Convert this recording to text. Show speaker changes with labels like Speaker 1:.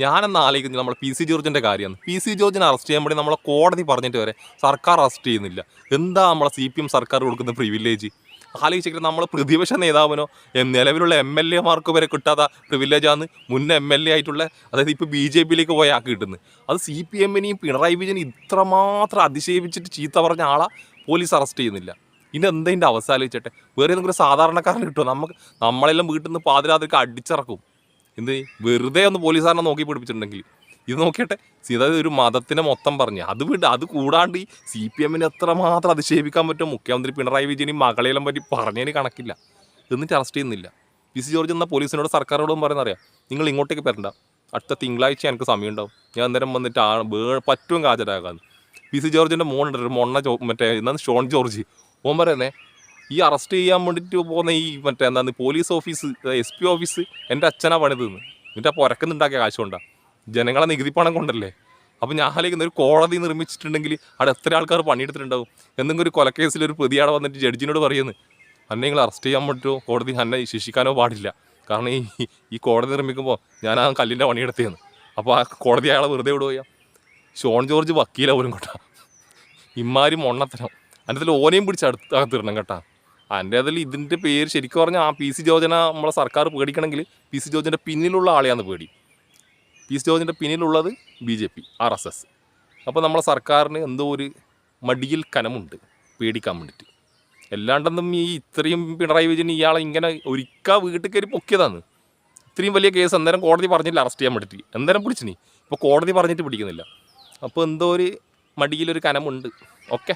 Speaker 1: ഞാനെന്ന് ആലോചിക്കുന്നത്? നമ്മൾ പി സി ജോർജിന്റെ കാര്യമാണ്. പി സി ജോർജിനെ അറസ്റ്റ് ചെയ്യാൻ വേണ്ടി നമ്മളെ കോടതി പറഞ്ഞിട്ട് വരെ സർക്കാർ അറസ്റ്റ് ചെയ്യുന്നില്ല. എന്താ നമ്മളെ സി പി എം സർക്കാർ കൊടുക്കുന്ന പ്രിവിലേജ് ആലോചിച്ചിട്ട് നമ്മൾ പ്രതിപക്ഷ നേതാവിനോ നിലവിലുള്ള എം എൽ എമാർക്ക് വരെ കിട്ടാത്ത പ്രിവിലേജാണ് മുൻ എം എൽ എ ആയിട്ടുള്ള അതായത് ഇപ്പോൾ ബി ജെ പിയിലേക്ക് പോയ ആൾക്ക് കിട്ടുന്നത്. അത് സി പി എമ്മിനെയും പിണറായി വിജയൻ ഇത്രമാത്രം അതിശയിപ്പിച്ചിട്ട് ചീത്ത പറഞ്ഞ ആളെ പോലീസ് അറസ്റ്റ് ചെയ്യുന്നില്ല. ഇനി എന്തതിന്റെ അവസ്ഥ ആലോചിച്ചട്ടെ? വേറെ ഏതെങ്കിലും സാധാരണക്കാരൻ കിട്ടുമോ നമുക്ക് നമ്മളെല്ലാം വീട്ടിൽ നിന്ന് പാതിരാത്രിക്ക് അടിച്ചിറക്കും. എന്ത് വെറുതെ ഒന്ന് പോലീസുകാരനെ നോക്കി പിടിപ്പിച്ചിട്ടുണ്ടെങ്കിൽ. ഇത് നോക്കിയട്ടെ അതായത് ഒരു മതത്തിനെ മൊത്തം പറഞ്ഞു. അത് വിട്ട് അത് കൂടാണ്ട് ഈ സി പി എമ്മിനെ എത്രമാത്രം അധിക്ഷേപിക്കാൻ പറ്റും? മുഖ്യമന്ത്രി പിണറായി വിജയനെയും മകളെല്ലാം പറ്റി പറഞ്ഞതിന് കണക്കില്ല. എന്നിട്ട് അറസ്റ്റ് ചെയ്യുന്നില്ല. പി സി ജോർജ് എന്ന പോലീസിനോട് സർക്കാരോടും പറയുന്നറിയാം നിങ്ങൾ ഇങ്ങോട്ടേക്ക് വരണ്ട. അടുത്ത തിങ്കളാഴ്ച എനിക്ക് സമയം ഉണ്ടാവും ഞാൻ അന്നേരം വന്നിട്ട് ആ പറ്റും കാജരാകാന്ന് പി സി ജോർജിന്റെ മോൺ ഒരു മൊണ്ണ മറ്റേ എന്താണ് ഷോൺ ജോർജ്. ഓൻ പറയുന്നേ ഈ അറസ്റ്റ് ചെയ്യാൻ വേണ്ടിയിട്ട് പോകുന്ന ഈ മറ്റേ എന്താണ് police office S P office എന്റെ അച്ഛനാ പണിത് എന്നിട്ട് ആ പുരക്കുന്നുണ്ടാക്കിയ കാശ് കൊണ്ടാ. ജനങ്ങളെ നികുതി പണം കൊണ്ടല്ലേ. അപ്പം ഞാൻ ആലോചിക്കുന്ന ഒരു കോടതി നിർമ്മിച്ചിട്ടുണ്ടെങ്കിൽ അവിടെ എത്ര ആൾക്കാർ പണിയെടുത്തിട്ടുണ്ടാവും? എന്തെങ്കിലും ഒരു കൊലക്കേസിൽ ഒരു പ്രതിയാടെ വന്നിട്ട് ജഡ്ജിനോട് പറയുന്നത് അന്നെ നിങ്ങൾ അറസ്റ്റ് ചെയ്യാൻ പറ്റുമോ? കോടതി എന്നെ ശിക്ഷിക്കാനോ പാടില്ല. കാരണം ഈ ഈ കോടതി നിർമ്മിക്കുമ്പോൾ ഞാൻ ആ കല്ലിന്റെ പണിയെടുത്തേന്ന് അപ്പോൾ ആ കോടതി അയാളെ വെറുതെ വിടുകയാ ഷോൺ ജോർജ് വക്കീല പോലും കേട്ടാ. ഇമ്മാരി മൊണ്ണത്തരം. അതിന്റെ ഓനെയും പിടിച്ച് അടുത്ത് അകത്തിടണം കേട്ടാ. അതിന്റെ അതിൽ ഇതിന്റെ പേര് ശരിക്കും പറഞ്ഞാൽ ആ പി സി ജോജന നമ്മളെ സർക്കാർ പേടിക്കണമെങ്കിൽ പി സി ജോജന്റെ പിന്നിലുള്ള ആളെയാണ് പേടി. പി സി ജോജന്റെ പിന്നിലുള്ളത് B J P R S S. അപ്പോൾ നമ്മളെ സർക്കാരിന് എന്തോ ഒരു മടിയിൽ കനമുണ്ട് പേടിക്കാൻ വേണ്ടിയിട്ട്. എല്ലാണ്ടെന്നും ഈ ഇത്രയും പിണറായി വിജയൻ ഇയാളെ ഇങ്ങനെ ഒരിക്ക വീട്ടിൽ കയറി പൊക്കിയതാണ്. ഇത്രയും വലിയ കേസ് അന്നേരം കോടതി പറഞ്ഞില്ല അറസ്റ്റ് ചെയ്യാൻ വേണ്ടിയിട്ട്. അന്നേരം പിടിച്ചിനി ഇപ്പോൾ കോടതി പറഞ്ഞിട്ട് പിടിക്കുന്നില്ല. അപ്പോൾ എന്തോ ഒരു മടിയിലൊരു കനമുണ്ട്. ഓക്കെ.